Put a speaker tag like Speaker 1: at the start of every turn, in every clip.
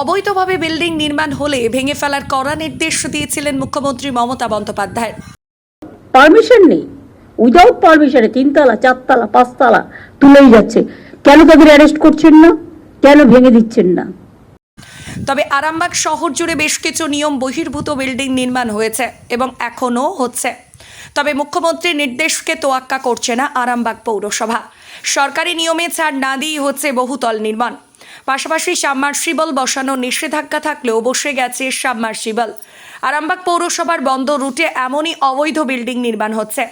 Speaker 1: অবৈধভাবে বিল্ডিং নির্মাণ হলে ভেঙে ফেলার কড়া নির্দেশ দিয়েছিলেন মুখ্যমন্ত্রী মমতা বন্দ্যোপাধ্যায়।
Speaker 2: পারমিশন নেই। উইদাউট পারমিশনে তিনতলা চারতলা পাঁচতলা তুলেই যাচ্ছে। কেন তাদের অ্যারেস্ট করছেন না? কেন ভেঙে দিচ্ছেন না?
Speaker 1: তবে আরামবাগ শহর জুড়ে বেশ কিছু নিয়ম বহির্ভূত বিল্ডিং নির্মাণ হয়েছে এবং এখনও হচ্ছে। তবে মুখ্যমন্ত্রীর নির্দেশকে তোয়াক্কা করছে না আরামবাগ পৌরসভা। সরকারি নিয়মে ছাড় না দিয়েই হচ্ছে বহুতল নির্মাণ। পাশাপাশি সাবমার্সিবল বসানো নিষেধাজ্ঞা থাকলেও বসে গেছে সাবমার্সিবল আরামবাগ পৌরসভার বন্ধ রুটে এমনই অবৈধ বিল্ডিং নির্মাণ হচ্ছে।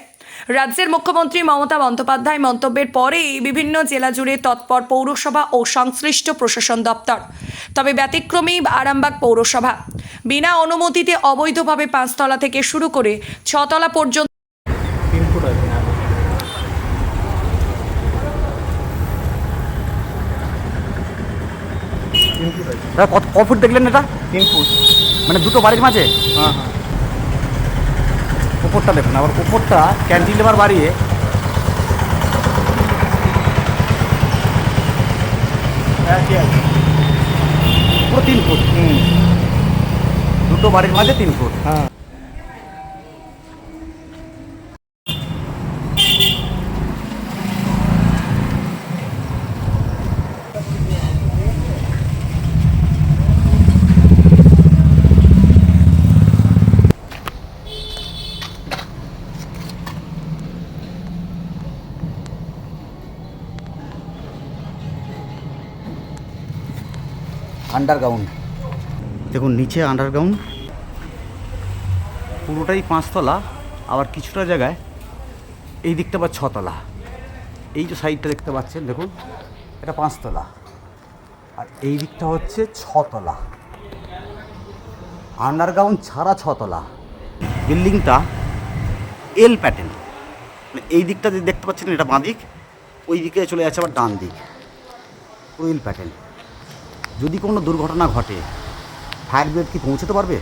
Speaker 1: রাজ্যের মুখ্যমন্ত্রী মমতা বন্দ্যোপাধ্যায় মন্তব্যের পরেই বিভিন্ন জেলা জুড়ে তৎপর পৌরসভা ও সংশ্লিষ্ট প্রশাসন দপ্তর। তবে ব্যতিক্রমী আরামবাগ পৌরসভা। বিনা অনুমতিতে অবৈধভাবে পাঁচতলা থেকে শুরু করে ছতলা পর্যন্ত
Speaker 3: তিন ফুট আছে তিন ফুট আছে
Speaker 4: দাদা কত ক ফুট দেখলেন এটা?
Speaker 3: তিন ফুট।
Speaker 4: মানে দুটো বাড়ির মাঝে?
Speaker 3: হ্যাঁ হ্যাঁ।
Speaker 4: উপরটা দেখুন আবার উপরটা ক্যান্টিলেভার বাড়িয়ে। পুরো তিন ফুট
Speaker 3: হুম।
Speaker 4: দুটো বাড়ির মাঝে তিন ফুট।
Speaker 3: হ্যাঁ।
Speaker 4: আন্ডারগ্রাউন্ড দেখুন, নিচে আন্ডারগ্রাউন্ড পুরোটাই পাঁচতলা, আবার কিছুটা জায়গায় এই দিকটা আবার ছতলা। এই যে সাইডটা দেখতে পাচ্ছেন, দেখুন, এটা পাঁচতলা। আর এই দিকটা হচ্ছে ছতলা। আন্ডারগ্রাউন্ড ছাড়া ছতলা। বিল্ডিংটা এল প্যাটার্ন মানে এই দিকটা যে দেখতে পাচ্ছেন, এটা বাঁ দিক, ওই দিকে চলে যাচ্ছে আবার ডান দিক। এল প্যাটার্ন যদি কোনো দুর্ঘটনা ঘটে ফায়ার ব্রিগেড কি পৌঁছতে পারবে?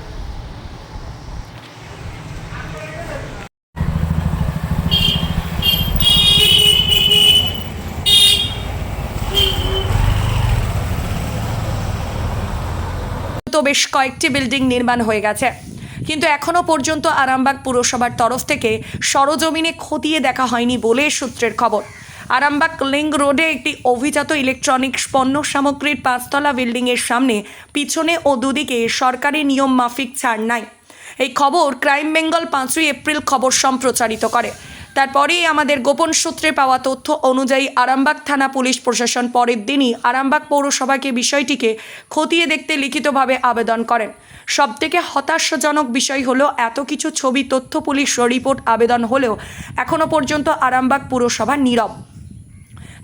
Speaker 1: তো বেশ কয়েকটি বিল্ডিং নির্মাণ হয়ে গেছে। কিন্তু এখনও পর্যন্ত আরামবাগ পুরসভার তরফ থেকে সরজমিনে খতিয়ে দেখা হয়নি বলে সূত্রের খবর। আরামবাগ লিঙ্ক রোডে একটি অভিজাত ইলেকট্রনিক্স পণ্য সামগ্রীর পাঁচতলা বিল্ডিংয়ের সামনে, পিছনে ও দুদিকে সরকারি নিয়ম মাফিক ছাড় নাই। এই খবর ক্রাইম বেঙ্গল পাঁচই এপ্রিল খবর সম্প্রচারিত করে। তারপরেই আমাদের গোপন সূত্রে পাওয়া তথ্য অনুযায়ী আরামবাগ থানা পুলিশ প্রশাসন পরের দিনই আরামবাগ পৌরসভাকে বিষয়টিকে খতিয়ে দেখতে লিখিতভাবে আবেদন করেন। সবথেকে হতাশাজনক বিষয় হলো, এত কিছু ছবি তথ্য পুলিশ রিপোর্ট আবেদন হলেও এখনও পর্যন্ত আরামবাগ পুরসভা নীরব।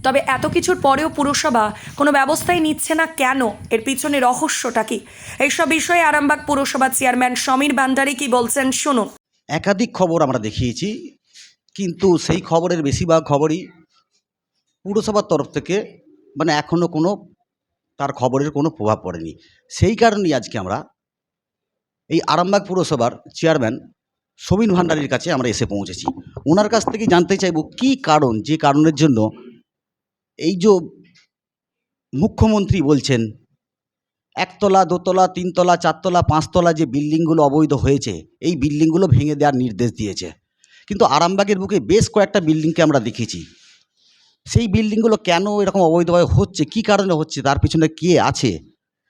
Speaker 1: তবে এত কিছুর পরেও পুরসভা কোনো ব্যবস্থাই নিচ্ছে না কেন? এর পিছনে রহস্যটা কি? এইসব বিষয়ে আরামবাগ পুরসভা চেয়ারম্যান সমীর ভান্ডারী কি বলছেন? শুনুন।
Speaker 4: একাধিক খবর আমরা দেখিয়েছি, কিন্তু সেই খবরের বেশিরভাগ খবরই পুরসভার তরফ থেকে মানে এখনও কোনো তার খবরের কোনো প্রভাব পড়েনি। সেই কারণেই আজকে আমরা এই আরামবাগ পুরসভার চেয়ারম্যান সমীন ভান্ডারীর কাছে আমরা এসে পৌঁছেছি। ওনার কাছ থেকে জানতে চাইব কী কারণ, যে কারণের জন্য এই যে মুখ্যমন্ত্রী বলছেন, একতলা, দোতলা, তিনতলা, চারতলা, পাঁচতলা যে বিল্ডিংগুলো অবৈধ হয়েছে, এই বিল্ডিংগুলো ভেঙে দেওয়ার নির্দেশ দিয়েছে। কিন্তু আরামবাগের বুকে বেশ কয়েকটা বিল্ডিংকে আমরা দেখেছি। সেই বিল্ডিংগুলো কেন এরকম অবৈধভাবে হচ্ছে? কী কারণে হচ্ছে? তার পিছনে কে আছে?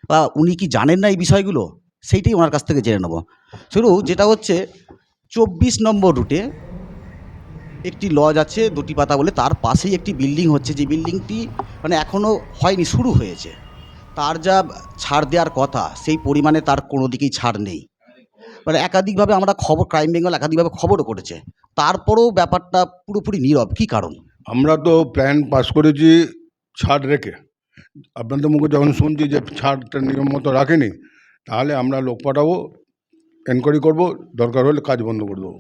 Speaker 4: বা উনি কি জানেন না এই বিষয়গুলো? সেইটাই ওনার কাছ থেকে জেনে নেব। শুরু যেটা হচ্ছে, চব্বিশ নম্বর রুটে একটি লজ আছে, দুটি পাতা বলে। তার পাশেই একটি বিল্ডিং হচ্ছে। যে বিল্ডিংটি মানে এখনও হয়নি, শুরু হয়েছে। তার যা ছাড় দেওয়ার কথা, সেই পরিমাণে তার কোনো দিকেই ছাড় নেই। মানে একাধিকভাবে আমরা খবর, ক্রাইম বেঙ্গল একাধিকভাবে খবরও করেছে। তারপরেও ব্যাপারটা পুরোপুরি নীরব। কী কারণ?
Speaker 5: আমরা তো প্ল্যান পাস করেছি ছাড় রেখে। আপনাদের মুখে যখন শুনছি যে ছাড়টা নিয়ম মতো রাখেনি, তাহলে আমরা লোক পাঠাবো এনকোয়ারি করব, দরকার হলে কাজ বন্ধ করে দেবো।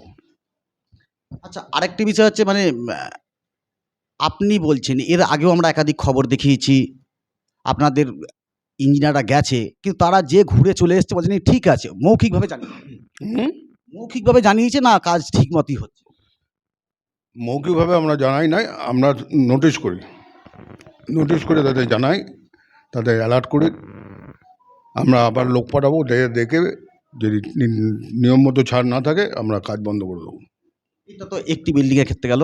Speaker 4: আচ্ছা আরেকটি বিষয় হচ্ছে মানে আপনি বলছেন এর আগেও আমরা একাধিক খবর দেখিয়েছি আপনাদের ইঞ্জিনিয়াররা গেছে কিন্তু তারা যে ঘুরে চলে এসছে বলছেন ঠিক আছে মৌখিকভাবে জানিয়ে
Speaker 5: হুম?
Speaker 4: মৌখিকভাবে জানিয়েছে না কাজ ঠিক মতোই হচ্ছে?
Speaker 5: মৌখিকভাবে আমরা জানাই নাই আমরা নোটিশ করি। নোটিশ করে তাদের জানাই তাদের অ্যালার্ট করি। আমরা আবার লোক পাঠাবো দেখে দেখে যদি নিয়ম মতো ছাড় না থাকে আমরা কাজ বন্ধ করে দেবো।
Speaker 4: এটা তো একটি বিল্ডিংয়ের ক্ষেত্রে গেল।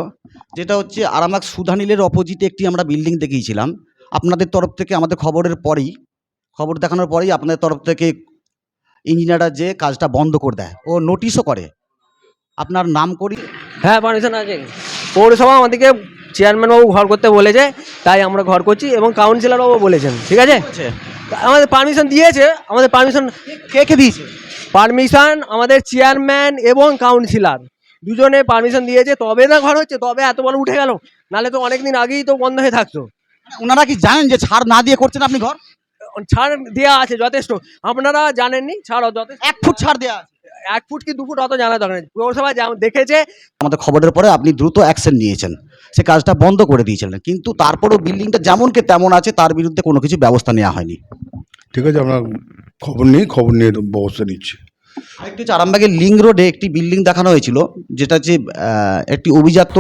Speaker 4: যেটা হচ্ছে আরামাক সুধানীলের অপোজিটে একটি আমরা বিল্ডিং দেখিয়েছিলাম। আপনাদের তরফ থেকে আমাদের খবরের পরেই খবর দেখানোর পরেই আপনাদের তরফ থেকে ইঞ্জিনিয়াররা যে কাজটা বন্ধ করে দেয় ও নোটিশও করে। আপনার নাম করি?
Speaker 6: হ্যাঁ পারমিশন আছে। পৌরসভা আমাদেরকে চেয়ারম্যানবাবু ঘর করতে বলেছে তাই আমরা ঘর করছি এবং কাউন্সিলর বাবু বলেছেন ঠিক আছে? আমাদের পারমিশন দিয়েছে আমাদের পারমিশন
Speaker 4: কে কে দিয়েছে?
Speaker 6: পারমিশন আমাদের চেয়ারম্যান এবং কাউন্সিলর দুজনে পারমিশন দিয়েছে তবে না ঘর হচ্ছে তবে এত বড় উঠে গেল। নালে তো অনেকদিন আগেই তো বন্ধ হয়ে থাকতো।
Speaker 4: ওনারা কি জানেন যে ছাড় না দিয়ে করছেন আপনি ঘর?
Speaker 6: ছাড় দেওয়া আছে যথেষ্ট। আপনারা জানেননি? ছাড় যথেষ্ট।
Speaker 4: এক ফুট ছাড় দেওয়া আছে।
Speaker 6: এক ফুট কি দু ফুট অত জানা দরকার নেই। পৌরসভা দেখেছে
Speaker 4: আমাদের খবরের পরে আপনি দ্রুত অ্যাকশন নিয়েছেন। সে কাজটা বন্ধ করে দিয়েছিলেন। কিন্তু তারপরেও বিল্ডিংটা যেমনকে তেমন আছে তার বিরুদ্ধে কোনো কিছু ব্যবস্থা নেওয়া হয়নি।
Speaker 5: ঠিক আছে আমরা খবর নিই খবর নিয়ে ব্যবস্থা নিচ্ছি।
Speaker 4: আরেকটি হচ্ছে আরামবাগের লিঙ্ক রোডে একটি বিল্ডিং দেখানো হয়েছিল, যেটা যে একটি অভিজাত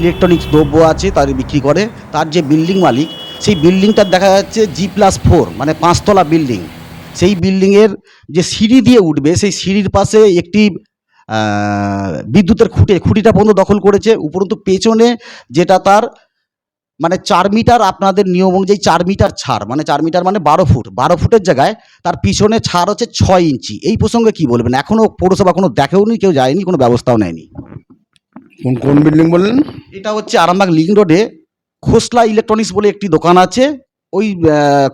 Speaker 4: ইলেকট্রনিক্স দ্রব্য আছে, তার বিক্রি করে। তার যে বিল্ডিং মালিক, সেই বিল্ডিংটার দেখা যাচ্ছে জি প্লাস ফোর মানে পাঁচতলা বিল্ডিং। সেই বিল্ডিংয়ের যে সিঁড়ি দিয়ে উঠবে, সেই সিঁড়ির পাশে একটি বিদ্যুতের খুঁটে, খুঁটিটা পর্যন্ত দখল করেছে। উপরন্তু পেছনে যেটা তার মানে চার মিটার আপনাদের নিয়ম অনুযায়ী চার মিটার ছাড় মানে চার মিটার মানে বারো ফুট। বারো ফুটের জায়গায় তার পিছনে ছাড় হচ্ছে ছয় ইঞ্চি। এই প্রসঙ্গে কি বলবেন? এখনও পৌরসভা কোনো দেখেওনি কেউ যায়নি কোনো ব্যবস্থাও নেয়নি।
Speaker 5: কোন কোন বিল্ডিং বললেন?
Speaker 4: এটা হচ্ছে আরামবাগ লিঙ্ক রোডে খোসলা ইলেকট্রনিক্স বলে একটি দোকান আছে। ওই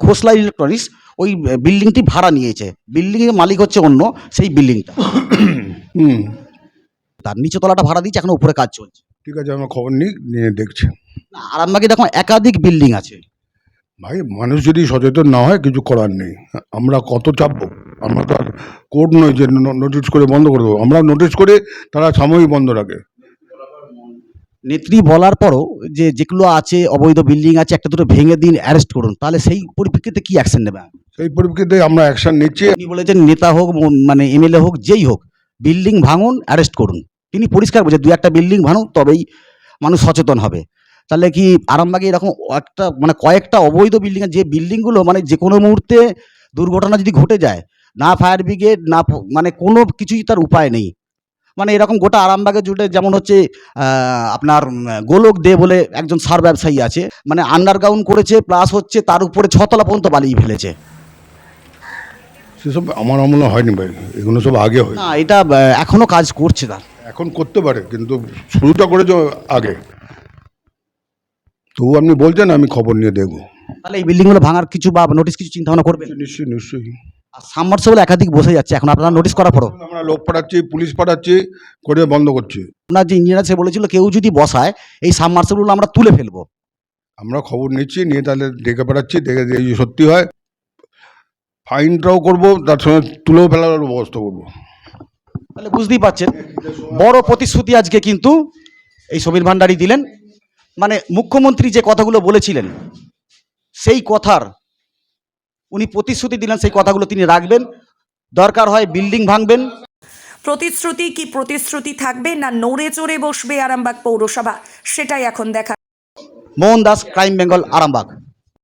Speaker 4: খোসলা ইলেকট্রনিক্স ওই বিল্ডিংটি ভাড়া নিয়েছে। বিল্ডিংয়ের মালিক হচ্ছে অন্য সেই বিল্ডিংটা
Speaker 5: হুম।
Speaker 4: তার নিচে তলাটা ভাড়া দিয়েছে এখন উপরে কাজ চলছে।
Speaker 5: ঠিক আছে আমরা খবর নিই নিয়ে দেখছি।
Speaker 4: আরামবাগে দেখো একাধিক বিল্ডিং আছে।
Speaker 5: ভাই মানুষ যদি সচেতন না হয় কিছু করার নেই। আমরা কত চাপবো? আমরা তো আর কোর্ট নয় যে নোটিশ করে বন্ধ করে দেবো। আমরা নোটিশ করে তারা সাময়িক বন্ধ রাখে।
Speaker 4: নেত্রী বলার পরও যে যেগুলো আছে অবৈধ বিল্ডিং আছে একটা দুটো ভেঙে দিন অ্যারেস্ট করুন তাহলে সেই পরিপ্রেক্ষিতে কি অ্যাকশন নেবে?
Speaker 5: সেই পরিপ্রেক্ষিতে আমরা অ্যাকশন নিচ্ছি।
Speaker 4: তিনি বলেছেন নেতা হোক মানে এমএলএ হোক যেই হোক বিল্ডিং ভাঙুন অ্যারেস্ট করুন। তিনি পরিষ্কার বলছেন দু একটা বিল্ডিং ভাঙুন তবেই মানুষ সচেতন হবে। তাহলে কি আরামবাগে এরকম একটা মানে কয়েকটা অবৈধ বিল্ডিং যে বিল্ডিংগুলো মানে যে কোনো মুহূর্তে দুর্ঘটনা যদি ঘটে যায় না ফায়ার ব্রিগেড না মানে কোনো কিছুই তার উপায় নেই। মানে এরকম গোটা আরামবাগে জুড়ে যেমন হচ্ছে আপনার গোলক দে বলে একজন সার ব্যবসায়ী আছে মানে আন্ডারগ্রাউন্ড করেছে প্লাস হচ্ছে তার উপরে ছতলা পর্যন্ত বালিয়ে ফেলেছে।
Speaker 5: সেসব আমার আমলে হয়নি ভাই এগুলো সব আগে হয়
Speaker 4: না এটা এখনও কাজ করছে তার।
Speaker 5: এখন করতে পারে কিন্তু শুরুটা করেছে আগে। তবু আপনি বলছেন আমি খবর নিয়ে দেখব।
Speaker 4: তাহলে এই বিল্ডিংগুলো ভাঙার কিছু বা নোটিশ কিছু চিন্তা ভাবনা করবেন?
Speaker 5: নিশ্চয়ই নিশ্চয়ই
Speaker 4: আর সাবমার্সেবল একাধিক বসে যাচ্ছে এখন আপনারা নোটিশ করার পরও
Speaker 5: আমরা লোক পাঠাচ্ছি পুলিশ পাঠাচ্ছি করে বন্ধ করছি।
Speaker 4: আপনার যে ইঞ্জিনিয়ার সে বলেছিল কেউ যদি বসায় এই সাবমার্সেবলগুলো আমরা তুলে ফেলব।
Speaker 5: আমরা খবর নিচ্ছি নিয়ে তাহলে ডেকে পাঠাচ্ছি দেখে যদি সত্যি হয়। ফাইনটাও করব তার সঙ্গে তুলেও ফেলার ব্যবস্থা করব।
Speaker 4: তাহলে বুঝতেই পারছেন। বড় প্রতিশ্রুতি আজকে কিন্তু এই সমীর ভান্ডারী দিলেন। মানে মুখ্যমন্ত্রী যে কথাগুলো বলেছিলেন সেই কথার উনি প্রতিশ্রুতি দিলেন সেই কথাগুলো তিনি রাখবেন। দরকার হয় বিল্ডিং ভাঙবেন।
Speaker 1: প্রতিশ্রুতি কি প্রতিশ্রুতি থাকবে না নড়ে চড়ে বসবে আরামবাগ পৌরসভা? সেটাই এখন দেখা।
Speaker 4: মোহন দাস ক্রাইম বেঙ্গল আরামবাগ।